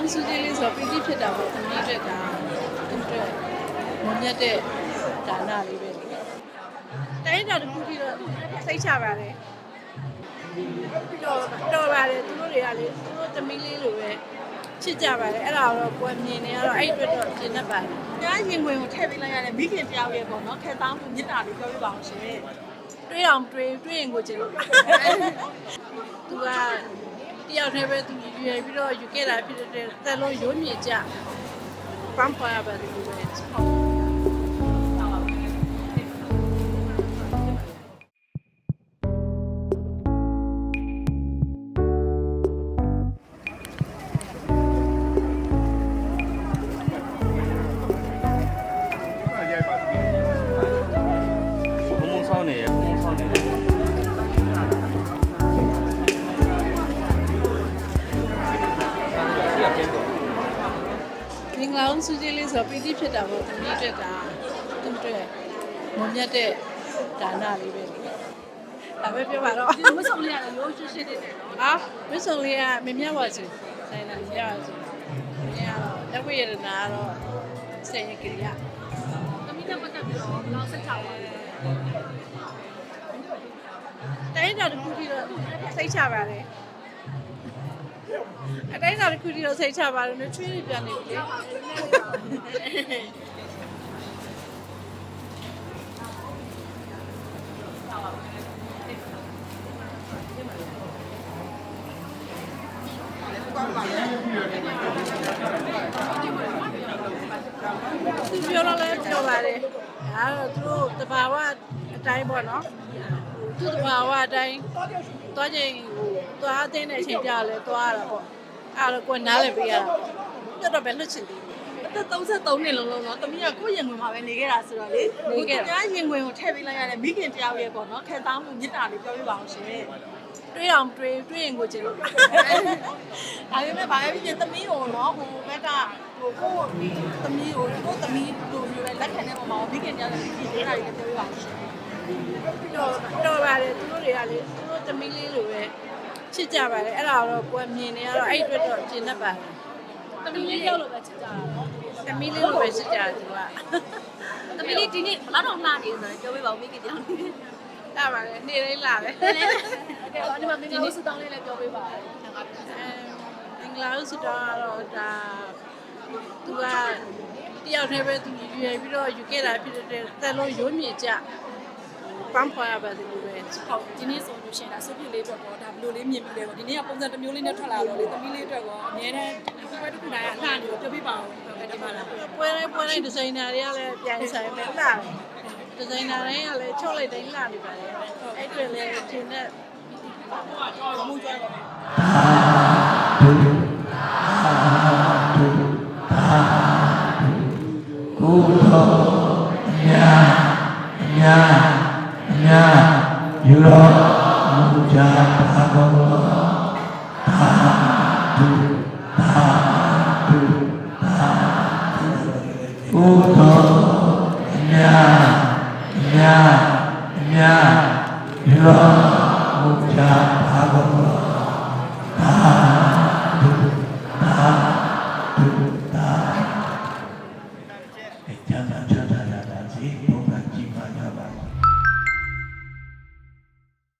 အောင်စုကြည်လေးဆိုတော့ပီတိဖြစ်တာပေါ့သမီးအတွက်ဒါသူ့အတွက်မမြတ်တဲ့ဒါနလေးပဲလေတိုင်းတာတစ်ခုထိတော့စိတ်ချပါတယ်တော်တော်ပါတယ်သူတို့တွေကလေသူတို့သမီးလေးလိုပဲချစ်ကြပါတယ်အဲ့ဒါတော့ကိုယ်မြင်နေရတော့အဲ့အတွက်တော့ပြင်တတ်ပါတယ်။ကြားရင်ဝင်ကိုထည့်ပေးလိုက်ရတဲ့မိခင်တယောက်ရဲ့ပေါ့နော်။ခဲတောင်းမှုမြစ်တာလေးပြောပြပါအောင်ရှင်တွေးအောင်တွေးတွေးရင်ကိုချင်လို့သူက တယောက်တည်းပဲသူရွယ်ပြီးတော့ယူခဲ့တာဖြစ်တဲ့တက်လို့ရုံးမြင်ကြပန်းပွားရပါတယ်လို့ပဲ င်္ဂလာအောင်စုကြည်လေးဆိုတော့ပီတိဖြစ်တာပေါ့သမီးအတွက်ဒါသူ့အတွက်မမြတ်တဲ့ဒါနလေးပဲလေဒါပဲပြောပါတော့။ဒီမဆုံးလေးရတယ်ရိုးရှင်းရှင်းလေးနဲ့နော်ဟာမစ်ဆုံလေးကမမြတ်ပါစေဆိုင်လာမြတ်ပါစေမင်းကတော့လက်ဝဲရတနာကတော့စေရကိရိယာ။သမီးနဲ့ပတ်သက်ပြီးတော့ဘယ်လောက်ဆက်ချပါလဲတိုင်းတာတစ်ခုထိတော့စိတ်ချပါတယ် အတိုင်းတာတစ်ခုထိတော့စိတ်ချပါတယ်နချွေးတွေပြန်နေပြီလေသူပြောတော့လည်းပြောပါတယ်ဒါတော့သူတို့တဘာဝအတိုင်းပေါ့နော်သူတဘာဝအတိုင်း သွားချိန်ဟိုသွားတဲ့အတဲ့အချိန်ကြာလဲသွားရတာပေါ့အဲ့တော့ကိုယ်နားလည်းပေးရတာပေါ့တော့ပဲလွတ်ချင်တယ်။အသက်33နှစ်လုံးလုံးတော့သမီးကကိုယ့်ရင်ဝင်မှာပဲနေခဲ့တာဆိုတော့လေ။ကိုကြားရင်ဝင်ကိုထည့်ပေးလိုက်ရတဲ့မိခင်တယောက်ရဲ့ပေါ့နော်။ခဲတောင်းမှုမြစ်တာလေးပြောပြပါအောင်ရှင်တွေးအောင်တွေးတွေးရင်ကိုချင်လို့။ဒါပေမဲ့ဘာပဲဖြစ်ဖြစ်သမီးကိုနော်ဟိုဘက်ကဟိုကိုယ့်သမီးကိုကိုယ့်သမီးလိုမျိုးပဲလက်ခံတဲ့ပုံမှာမိခင်တယောက်ရဲ့မိခင်လေးတာလေးပြောပြပါအောင်ရှင် တော့တော့ပါတယ်သူတို့တွေကလေသူတို့သမီးလေးလိုပဲချစ်ကြပါတယ်အဲ့ဒါတော့ကိုယ်မြင်နေရတော့အဲ့အတွက်တော့ပြင်တတ်ပါတယ်။သမီးလေးရောက်လို့ပဲချစ်ကြတာနော်။သမီးလေးလိုပဲချစ်ကြတယ်သူကသမီးလေးဒီနေ့ဘလောက်တော့လှနေဆိုတော့ပြောပြပါဦးမိခင်ကြောင့်လေးလာပါတယ်နေ့တိုင်းလာပဲ။ကဲဒီမှာမင်းတို့စတောင်းလေးလည်းပြောပြပါဦးအဲမင်္ဂလာဥစတောင်းကတော့ဒါသူကတယောက်တည်းပဲသူရွယ်ပြီးတော့ယူခဲ့တာဖြစ်တဲ့တက်လို့ရုံးမြင်ကြ ပန်းပွားရပါတယ်လို့ပဲဟုတ်ဒီနေ့ဆိုလို့ရှိရင်ဒါစုပ်ပြလေးအတွက်ပေါ့ဒါဘယ်လိုလေးမြင်ပြီးလဲပေါ့ဒီနေ့ကပုံစံတစ်မျိုးလေးနဲ့ထွက်လာတော့လေသမီးလေးအတွက်ကောအများတန်းဘယ်တစ်ခုတိုင်းအလှနေတော့ပြောပြပါဦးဘယ်တမလားပွဲတိုင်းပွဲတိုင်းဒီဇိုင်နာတွေကလည်းပြန်ဆိုင်ပဲလာတယ်ဒီဇိုင်နာတိုင်းကလည်းချုပ်လိုက်တိုင်းလာနေပါတယ်အဲ့အတွက်လည်းထင်တဲ့မှုကြွားပါကုသိုလ်အ မြာယူတော်မူကြပါကုန်တော်သာဓုသာဓုသာဓုဘုတော်မြာမြာမြာယူတော်မူကြပါကုန်တော်သာဓုသာဓုသာဓုချမ်းသာချမ်းသာလာစီဘုရားကြည်ပါကြပါ